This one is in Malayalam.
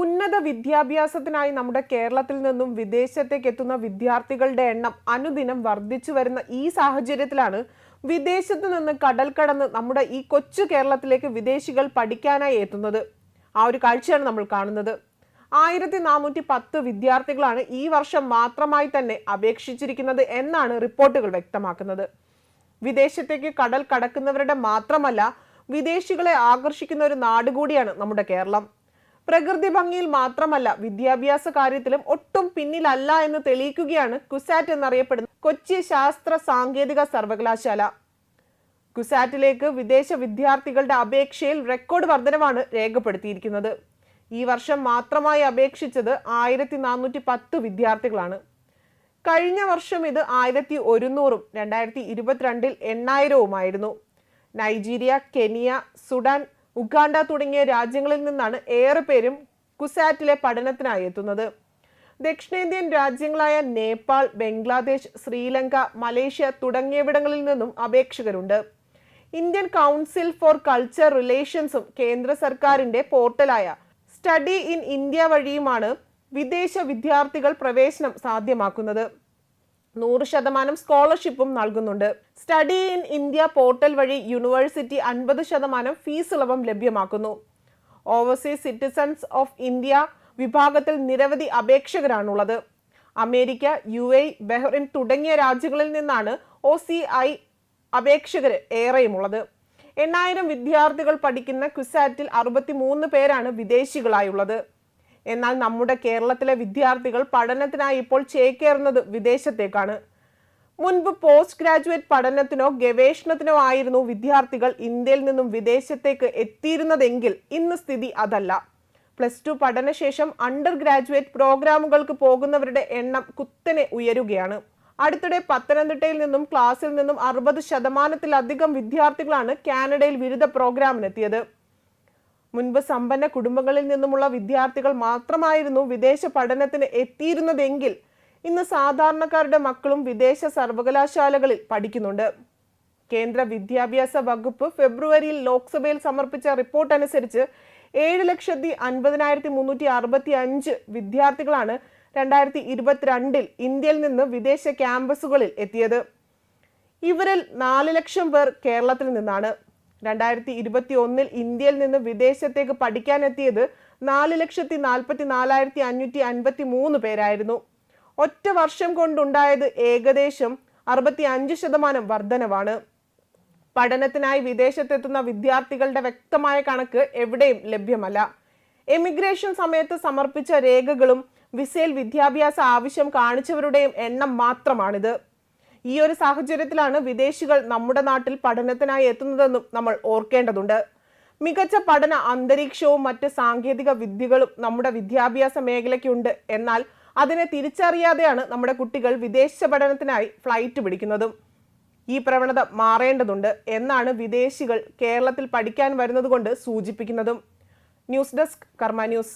ഉന്നത വിദ്യാഭ്യാസത്തിനായി നമ്മുടെ കേരളത്തിൽ നിന്നും വിദേശത്തേക്ക് എത്തുന്ന വിദ്യാർത്ഥികളുടെ എണ്ണം അനുദിനം വർദ്ധിച്ചു വരുന്ന ഈ സാഹചര്യത്തിലാണ് വിദേശത്ത് നിന്ന് കടൽ കടന്ന് നമ്മുടെ ഈ കൊച്ചു കേരളത്തിലേക്ക് വിദേശികൾ പഠിക്കാനായി എത്തുന്നത്. ആ ഒരു കാഴ്ചയാണ് നമ്മൾ കാണുന്നത്. ആയിരത്തി നാനൂറ്റി പത്ത് വിദ്യാർത്ഥികളാണ് ഈ വർഷം മാത്രമായി തന്നെ അപേക്ഷിച്ചിരിക്കുന്നത് എന്നാണ് റിപ്പോർട്ടുകൾ വ്യക്തമാക്കുന്നത്. വിദേശത്തേക്ക് കടൽ കടക്കുന്നവരുടെ മാത്രമല്ല വിദേശികളെ ആകർഷിക്കുന്ന ഒരു നാട് കൂടിയാണ് നമ്മുടെ കേരളം. പ്രകൃതി ഭംഗിയിൽ മാത്രമല്ല വിദ്യാഭ്യാസ കാര്യത്തിലും ഒട്ടും പിന്നിലല്ല എന്ന് തെളിയിക്കുകയാണ് കുസാറ്റ് എന്നറിയപ്പെടുന്ന കൊച്ചി ശാസ്ത്ര സാങ്കേതിക സർവകലാശാല. കുസാറ്റിലേക്ക് വിദേശ വിദ്യാർത്ഥികളുടെ അപേക്ഷയിൽ റെക്കോർഡ് വർധനമാണ് രേഖപ്പെടുത്തിയിരിക്കുന്നത്. ഈ വർഷം മാത്രമായി അപേക്ഷിച്ചത് ആയിരത്തി നാനൂറ്റി പത്ത് വിദ്യാർത്ഥികളാണ്. കഴിഞ്ഞ വർഷം ഇത് ആയിരത്തി ഒരുന്നൂറും രണ്ടായിരത്തി ഇരുപത്തിരണ്ടിൽ എണ്ണായിരവുമായിരുന്നു. നൈജീരിയ കെനിയ സുഡാൻ ഉഗാണ്ട തുടങ്ങിയ രാജ്യങ്ങളിൽ നിന്നാണ് ഏറെ പേരും കുസാറ്റിലെ പഠനത്തിനായി എത്തുന്നത്. ദക്ഷിണേന്ത്യൻ രാജ്യങ്ങളായ നേപ്പാൾ ബംഗ്ലാദേശ് ശ്രീലങ്ക മലേഷ്യ തുടങ്ങിയവിടങ്ങളിൽ നിന്നും അപേക്ഷകരുണ്ട്. ഇന്ത്യൻ കൗൺസിൽ ഫോർ കൾച്ചർ റിലേഷൻസും കേന്ദ്ര സർക്കാരിന്റെ പോർട്ടലായ സ്റ്റഡി ഇൻ ഇന്ത്യ വഴിയുമാണ് വിദേശ വിദ്യാർത്ഥികൾ പ്രവേശനം സാധ്യമാക്കുന്നത്. നൂറ് ശതമാനം സ്കോളർഷിപ്പും നൽകുന്നുണ്ട്. സ്റ്റഡി ഇൻ ഇന്ത്യ പോർട്ടൽ വഴി യൂണിവേഴ്സിറ്റി അൻപത് ശതമാനം ഫീസ് ഇളവും ലഭ്യമാക്കുന്നു. ഓവർസീസ് സിറ്റിസൺസ് ഓഫ് ഇന്ത്യ വിഭാഗത്തിൽ നിരവധി അപേക്ഷകരാണുള്ളത്. അമേരിക്ക യു എ ബഹ്റിൻ തുടങ്ങിയ രാജ്യങ്ങളിൽ നിന്നാണ് ഒ സി ഐ അപേക്ഷകർ ഏറെയുമുള്ളത്. എണ്ണായിരം വിദ്യാർത്ഥികൾ പഠിക്കുന്ന ക്വിസാറ്റിൽ അറുപത്തി മൂന്ന് പേരാണ് വിദേശികളായുള്ളത്. എന്നാൽ നമ്മുടെ കേരളത്തിലെ വിദ്യാർത്ഥികൾ പഠനത്തിനായി ഇപ്പോൾ ചേക്കേറുന്നത് വിദേശത്തേക്കാണ്. മുൻപ് പോസ്റ്റ് ഗ്രാജുവേറ്റ് പഠനത്തിനോ ഗവേഷണത്തിനോ ആയിരുന്നു വിദ്യാർത്ഥികൾ ഇന്ത്യയിൽ നിന്നും വിദേശത്തേക്ക് എത്തിയിരുന്നതെങ്കിൽ ഇന്ന് സ്ഥിതി അതല്ല. പ്ലസ് ടു പഠനശേഷം അണ്ടർ ഗ്രാജുവേറ്റ് പ്രോഗ്രാമുകൾക്ക് പോകുന്നവരുടെ എണ്ണം കുത്തനെ ഉയരുകയാണ്. അടുത്തിടെ പത്തനംതിട്ടയിൽ നിന്നും ക്ലാസ്സിൽ നിന്നും അറുപത് ശതമാനത്തിലധികം വിദ്യാർത്ഥികളാണ് കാനഡയിൽ ബിരുദ പ്രോഗ്രാമിനെത്തിയത്. മുൻപ് സമ്പന്ന കുടുംബങ്ങളിൽ നിന്നുമുള്ള വിദ്യാർത്ഥികൾ മാത്രമായിരുന്നു വിദേശ പഠനത്തിന് എത്തിയിരുന്നതെങ്കിൽ ഇന്ന് സാധാരണക്കാരുടെ മക്കളും വിദേശ സർവകലാശാലകളിൽ പഠിക്കുന്നുണ്ട്. കേന്ദ്ര വിദ്യാഭ്യാസ വകുപ്പ് ഫെബ്രുവരിയിൽ ലോക്സഭയിൽ സമർപ്പിച്ച റിപ്പോർട്ട് അനുസരിച്ച് ഏഴ് ലക്ഷത്തി അൻപതിനായിരത്തി മുന്നൂറ്റി അറുപത്തി അഞ്ച് വിദ്യാർത്ഥികളാണ് രണ്ടായിരത്തി ഇരുപത്തിരണ്ടിൽ ഇന്ത്യയിൽ നിന്ന് വിദേശ ക്യാമ്പസുകളിൽ എത്തിയത്. ഇവരിൽ നാല് ലക്ഷം പേർ കേരളത്തിൽ നിന്നാണ്. രണ്ടായിരത്തി ഇരുപത്തി ഒന്നിൽ ഇന്ത്യയിൽ നിന്ന് വിദേശത്തേക്ക് പഠിക്കാനെത്തിയത് നാല് ലക്ഷത്തി നാൽപ്പത്തി നാലായിരത്തി അഞ്ഞൂറ്റി അൻപത്തി മൂന്ന് പേരായിരുന്നു. ഒറ്റ വർഷം കൊണ്ടുണ്ടായത് ഏകദേശം അറുപത്തി അഞ്ച് ശതമാനം വർധനവാണ്. പഠനത്തിനായി വിദേശത്തെത്തുന്ന വിദ്യാർത്ഥികളുടെ വ്യക്തമായ കണക്ക് എവിടെയും ലഭ്യമല്ല. എമിഗ്രേഷൻ സമയത്ത് സമർപ്പിച്ച രേഖകളും വിസയിൽ വിദ്യാഭ്യാസ ആവശ്യം കാണിച്ചവരുടെയും എണ്ണം മാത്രമാണിത്. ഈ ഒരു സാഹചര്യത്തിലാണ് വിദേശികൾ നമ്മുടെ നാട്ടിൽ പഠനത്തിനായി എത്തുന്നതെന്നും നമ്മൾ ഓർക്കേണ്ടതുണ്ട്. മികച്ച പഠന അന്തരീക്ഷവും മറ്റ് സാങ്കേതിക വിദ്യകളും നമ്മുടെ വിദ്യാഭ്യാസ മേഖലയ്ക്കുണ്ട്. എന്നാൽ അതിനെ തിരിച്ചറിയാതെയാണ് നമ്മുടെ കുട്ടികൾ വിദേശ പഠനത്തിനായി ഫ്ലൈറ്റ് പിടിക്കുന്നതും ഈ പ്രവണത മാറേണ്ടതുണ്ട് എന്നാണ് വിദേശികൾ കേരളത്തിൽ പഠിക്കാൻ വരുന്നതുകൊണ്ട് സൂചിപ്പിക്കുന്നതും. News desk Karma news.